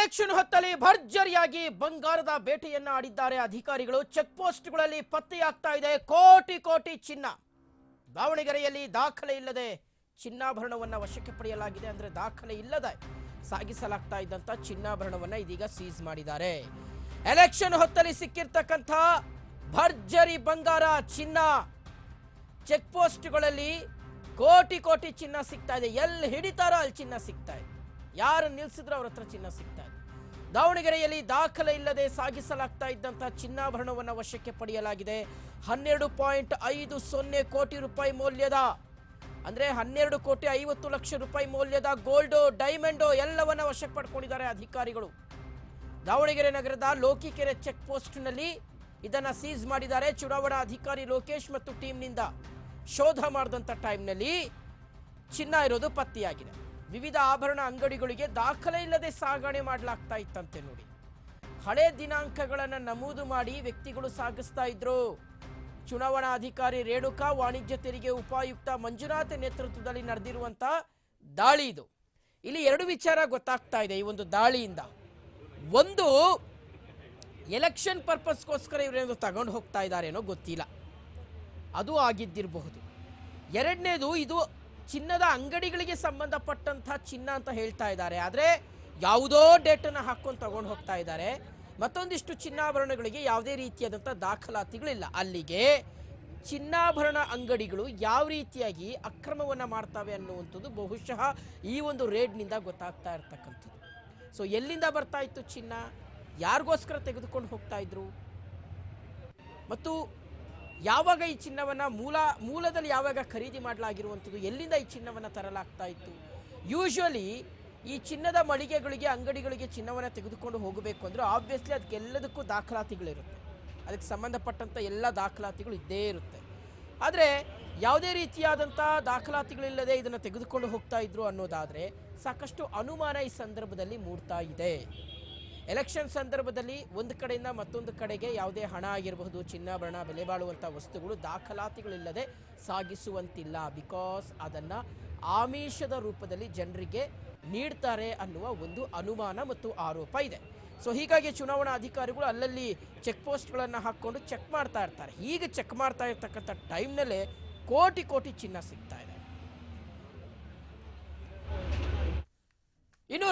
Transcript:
Election ಹೊತ್ತಲ್ಲಿ ಭರ್ಜರಿಯಾಗಿ ಬಂಗಾರದ ಬೇಟೆಯನ್ನ ಆಡಿದ್ದಾರೆ ಅಧಿಕಾರಿಗಳು. ಚೆಕ್ ಪೋಸ್ಟ್ಗಳಲ್ಲಿ ಪತ್ತೆಯಾಗ್ತಾ ಇದೆ. ಕೋಟಿ ಕೋಟಿ ಚಿನ್ನ. ದಾವಣಗೆರೆಯಲ್ಲಿ ದಾಖಲೆ ಇಲ್ಲದೆ ಚಿನ್ನಾಭರಣವನ್ನ ವಶಕ್ಕೆ ಪಡೆಯಲಾಗಿದೆ ಅಂದ್ರೆ ದಾಖಲೆ ಇಲ್ಲದೆ ಸಾಗಿಸಲಾಗ್ತಾ ಇದ್ದಂತ ಚಿನ್ನಾಭರಣವನ್ನ ಇದೀಗ ಸೀಸ್ ಮಾಡಿದ್ದಾರೆ. ಎಲೆಕ್ಷನ್ ಹೊತ್ತಲ್ಲಿ ಸಿಕ್ಕಿರ್ತಕ್ಕಂಥ ಭರ್ಜರಿ ಬಂಗಾರ ಚಿನ್ನ. ಚೆಕ್ ಕೋಟಿ ಕೋಟಿ ಚಿನ್ನ ಸಿಗ್ತಾ ಇದೆ. ಎಲ್ಲಿ ಹಿಡಿತಾರೋ ಅಲ್ಲಿ ಚಿನ್ನ ಸಿಗ್ತಾ ಇದೆ. ಯಾರು ನಿಲ್ಸಿದ್ರು ಅವ್ರ ಹತ್ರ ಚಿನ್ನ ಸಿಗ್ತಾ ದಾವಣಗೆರೆಯಲ್ಲಿ ದಾಖಲೆ ಇಲ್ಲದೆ ಸಾಗಿಸಲಾಗ್ತಾ ಇದ್ದಂತಹ ಚಿನ್ನಾಭರಣವನ್ನು ವಶಕ್ಕೆ ಪಡೆಯಲಾಗಿದೆ. ಹನ್ನೆರಡು ಪಾಯಿಂಟ್ ಐದು ಸೊನ್ನೆ ಕೋಟಿ ರೂಪಾಯಿ ಮೌಲ್ಯದ, ಅಂದ್ರೆ ಹನ್ನೆರಡು ಕೋಟಿ ಐವತ್ತು ಲಕ್ಷ ರೂಪಾಯಿ ಮೌಲ್ಯದ ಗೋಲ್ಡು, ಡೈಮಂಡು ಎಲ್ಲವನ್ನ ವಶಕ್ಕೆ ಪಡ್ಕೊಂಡಿದ್ದಾರೆ ಅಧಿಕಾರಿಗಳು. ದಾವಣಗೆರೆ ನಗರದ ಲೋಕಿಕೆರೆ ಚೆಕ್ ಪೋಸ್ಟ್ನಲ್ಲಿ ಇದನ್ನ ಸೀಸ್ ಮಾಡಿದ್ದಾರೆ ಚುನಾವಣಾ ಅಧಿಕಾರಿ ಲೋಕೇಶ್ ಮತ್ತು ಟೀಮ್ನಿಂದ. ಶೋಧ ಮಾಡಿದಂಥ ಟೈಮ್ನಲ್ಲಿ ಚಿನ್ನ ಇರೋದು ಪತ್ತೆಯಾಗಿದೆ. ವಿವಿಧ ಆಭರಣ ಅಂಗಡಿಗಳಿಗೆ ದಾಖಲೆ ಇಲ್ಲದೆ ಸಾಗಣೆ ಮಾಡಲಾಗ್ತಾ ಇತ್ತಂತೆ ನೋಡಿ. ಹಳೆ ದಿನಾಂಕಗಳನ್ನು ನಮೂದು ಮಾಡಿ ವ್ಯಕ್ತಿಗಳು ಸಾಗಿಸ್ತಾ ಇದ್ರು. ಚುನಾವಣಾ ಅಧಿಕಾರಿ ರೇಣುಕಾ ವಾಣಿಜ್ಯ ತೆರಿಗೆ ಉಪಾಯುಕ್ತ ಮಂಜುನಾಥ್ ನೇತೃತ್ವದಲ್ಲಿ ನಡೆದಿರುವಂತ ದಾಳಿ ಇದು. ಇಲ್ಲಿ ಎರಡು ವಿಚಾರ ಗೊತ್ತಾಗ್ತಾ ಇದೆ ಈ ಒಂದು ದಾಳಿಯಿಂದ. ಒಂದು, ಎಲೆಕ್ಷನ್ ಪರ್ಪಸ್ಗೋಸ್ಕರ ಇವರೇನು ತಗೊಂಡು ಹೋಗ್ತಾ ಇದ್ದಾರೇನೋ ಗೊತ್ತಿಲ್ಲ. ಅದು ಆಗಿದ್ದಿರಬಹುದು. ಎರಡನೇದು, ಇದು ಚಿನ್ನದ ಅಂಗಡಿಗಳಿಗೆ ಸಂಬಂಧಪಟ್ಟಂತಹ ಚಿನ್ನ ಅಂತ ಹೇಳ್ತಾ ಇದ್ದಾರೆ. ಆದರೆ ಯಾವುದೋ ಡೇಟನ್ನು ಹಾಕೊಂಡು ತಗೊಂಡು ಹೋಗ್ತಾ ಇದ್ದಾರೆ. ಮತ್ತೊಂದಿಷ್ಟು ಚಿನ್ನಾಭರಣಗಳಿಗೆ ಯಾವುದೇ ರೀತಿಯಾದಂಥ ದಾಖಲಾತಿಗಳಿಲ್ಲ. ಅಲ್ಲಿಗೆ ಚಿನ್ನಾಭರಣ ಅಂಗಡಿಗಳು ಯಾವ ರೀತಿಯಾಗಿ ಅಕ್ರಮವನ್ನು ಮಾಡ್ತವೆ ಅನ್ನುವಂಥದ್ದು ಬಹುಶಃ ಈ ಒಂದು ರೇಡ್ನಿಂದ ಗೊತ್ತಾಗ್ತಾ ಇರ್ತಕ್ಕಂಥದ್ದು. ಸೊ ಎಲ್ಲಿಂದ ಬರ್ತಾ ಇತ್ತು ಚಿನ್ನ? ಯಾರಿಗೋಸ್ಕರ ತೆಗೆದುಕೊಂಡು ಹೋಗ್ತಾ ಇದ್ರು? ಮತ್ತು ಯಾವಾಗ ಈ ಚಿನ್ನವನ್ನು ಮೂಲ, ಮೂಲದಲ್ಲಿ ಯಾವಾಗ ಖರೀದಿ ಮಾಡಲಾಗಿರುವಂಥದ್ದು, ಎಲ್ಲಿಂದ ಈ ಚಿನ್ನವನ್ನು ತರಲಾಗ್ತಾ ಇತ್ತು? ಯೂಶ್ವಲಿ ಈ ಚಿನ್ನದ ಮಳಿಗೆಗಳಿಗೆ, ಅಂಗಡಿಗಳಿಗೆ ಚಿನ್ನವನ್ನು ತೆಗೆದುಕೊಂಡು ಹೋಗಬೇಕು ಅಂದರೆ ಆಬ್ವಿಯಸ್ಲಿ ಅದಕ್ಕೆಲ್ಲದಕ್ಕೂ ದಾಖಲಾತಿಗಳಿರುತ್ತೆ. ಅದಕ್ಕೆ ಸಂಬಂಧಪಟ್ಟಂಥ ಎಲ್ಲ ದಾಖಲಾತಿಗಳು ಇದ್ದೇ ಇರುತ್ತೆ. ಆದರೆ ಯಾವುದೇ ರೀತಿಯಾದಂಥ ದಾಖಲಾತಿಗಳಿಲ್ಲದೆ ಇದನ್ನು ತೆಗೆದುಕೊಂಡು ಹೋಗ್ತಾ ಇದ್ರು ಅನ್ನೋದಾದರೆ ಸಾಕಷ್ಟು ಅನುಮಾನ ಈ ಸಂದರ್ಭದಲ್ಲಿ ಮೂಡ್ತಾ ಇದೆ. ಎಲೆಕ್ಷನ್ ಸಂದರ್ಭದಲ್ಲಿ ಒಂದು ಕಡೆಯಿಂದ ಮತ್ತೊಂದು ಕಡೆಗೆ ಯಾವುದೇ ಹಣ ಆಗಿರಬಹುದು ಚಿನ್ನಾಭರಣ ಬೆಲೆ ಬಾಳುವಂಥ ವಸ್ತುಗಳು ದಾಖಲಾತಿಗಳಿಲ್ಲದೆ ಸಾಗಿಸುವಂತಿಲ್ಲ. ಬಿಕಾಸ್ ಅದನ್ನು ಆಮಿಷದ ರೂಪದಲ್ಲಿ ಜನರಿಗೆ ನೀಡ್ತಾರೆ ಅನ್ನುವ ಒಂದು ಅನುಮಾನ ಮತ್ತು ಆರೋಪ ಇದೆ. ಸೊ ಹೀಗಾಗಿ ಚುನಾವಣಾ ಅಧಿಕಾರಿಗಳು ಅಲ್ಲಲ್ಲಿ ಚೆಕ್ ಪೋಸ್ಟ್ಗಳನ್ನು ಹಾಕ್ಕೊಂಡು ಚೆಕ್ ಮಾಡ್ತಾ ಇರ್ತಾರೆ. ಹೀಗೆ ಚೆಕ್ ಮಾಡ್ತಾ ಇರ್ತಕ್ಕಂಥ ಟೈಮ್ನಲ್ಲೇ ಕೋಟಿ ಕೋಟಿ ಚಿನ್ನ ಸಿಗ್ತಾ ಇದೆ. ಇನ್ನು